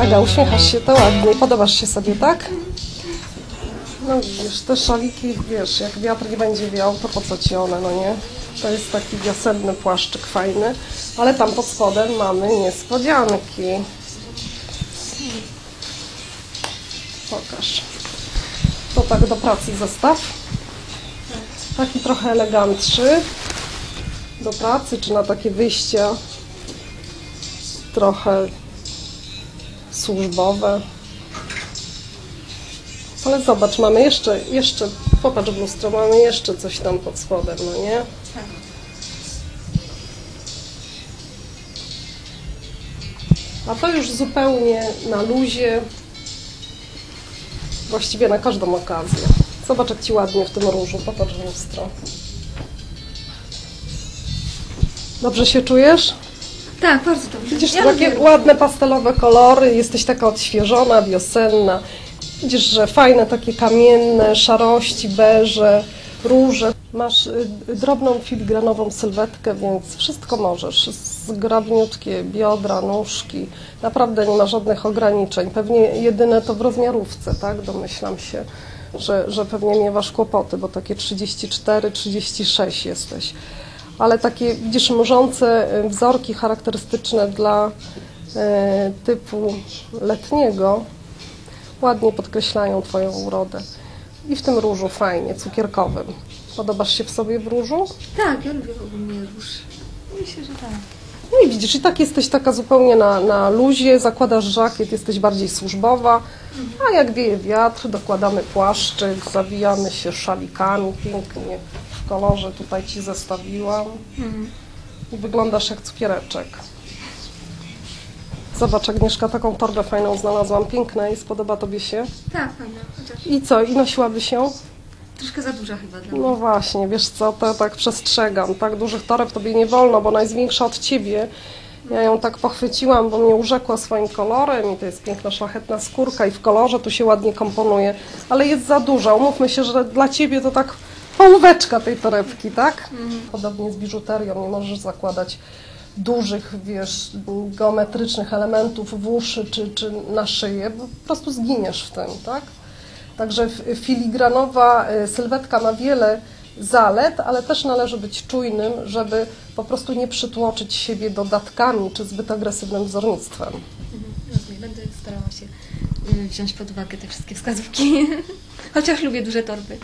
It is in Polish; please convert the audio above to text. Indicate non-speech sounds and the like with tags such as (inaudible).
Aga, uśmiechasz się, to ładnie. Podobasz się sobie, tak? No widzisz, te szaliki, wiesz, jak wiatr nie będzie wiał, to po co ci one, no nie? To jest taki wiosenny płaszczyk fajny, ale tam pod spodem mamy niespodzianki. Pokaż. To tak do pracy zestaw. Taki trochę elegantszy. Do pracy, czy na takie wyjścia trochę służbowe. Ale zobacz, mamy jeszcze, jeszcze, popatrz w lustro, mamy jeszcze coś tam pod spodem, no nie? A to już zupełnie na luzie, właściwie na każdą okazję. Zobacz, jak Ci ładnie w tym różu, popatrz w lustro. Dobrze się czujesz? Tak, bardzo dobrze. Widzisz, Ja takie lubię- ładne pastelowe kolory, jesteś taka odświeżona, wiosenna. Widzisz, że fajne takie kamienne szarości, beże, róże. Masz y, drobną filigranową sylwetkę, więc wszystko możesz. Zgrabniutkie biodra, nóżki. Naprawdę nie ma żadnych ograniczeń. Pewnie jedyne to w rozmiarówce, tak? Domyślam się, że, że pewnie miewasz kłopoty, bo takie 34, 36 jesteś ale takie, widzisz, mrzące y, wzorki charakterystyczne dla e, typu letniego ładnie podkreślają Twoją urodę. I w tym różu fajnie, cukierkowym. Podobasz się w sobie w różu? Tak, ja lubię ogólnie róż. Myślę, że tak. No i widzisz, i tak jesteś taka zupełnie na, na luzie, zakładasz żakiet, jesteś bardziej służbowa, a jak wieje wiatr, dokładamy płaszczyk, zawijamy się szalikami pięknie kolorze, tutaj Ci zestawiłam. I wyglądasz jak cukiereczek. Zobacz, Agnieszka, taką torbę fajną znalazłam, piękna jest, podoba Tobie się. Tak, fajna. Chociaż I co, i nosiłabyś ją? troszkę za duża chyba dla mnie. No właśnie, wiesz co, to tak przestrzegam. Tak dużych toreb tobie nie wolno, bo ona jest większa od ciebie. Ja ją tak pochwyciłam, bo mnie urzekła swoim kolorem i to jest piękna, szlachetna skórka i w kolorze tu się ładnie komponuje, ale jest za duża. Umówmy się, że dla ciebie to tak połóweczka tej torebki, tak? Podobnie z biżuterią, nie możesz zakładać dużych, wiesz, geometrycznych elementów w uszy czy, czy na szyję, bo po prostu zginiesz w tym, tak? Także filigranowa y, sylwetka ma wiele zalet, ale też należy być czujnym, żeby po prostu nie przytłoczyć siebie dodatkami czy zbyt agresywnym wzornictwem. Mhm, Rozumiem, będę starała się y, wziąć pod uwagę te wszystkie wskazówki. (laughs) Chociaż lubię duże torby.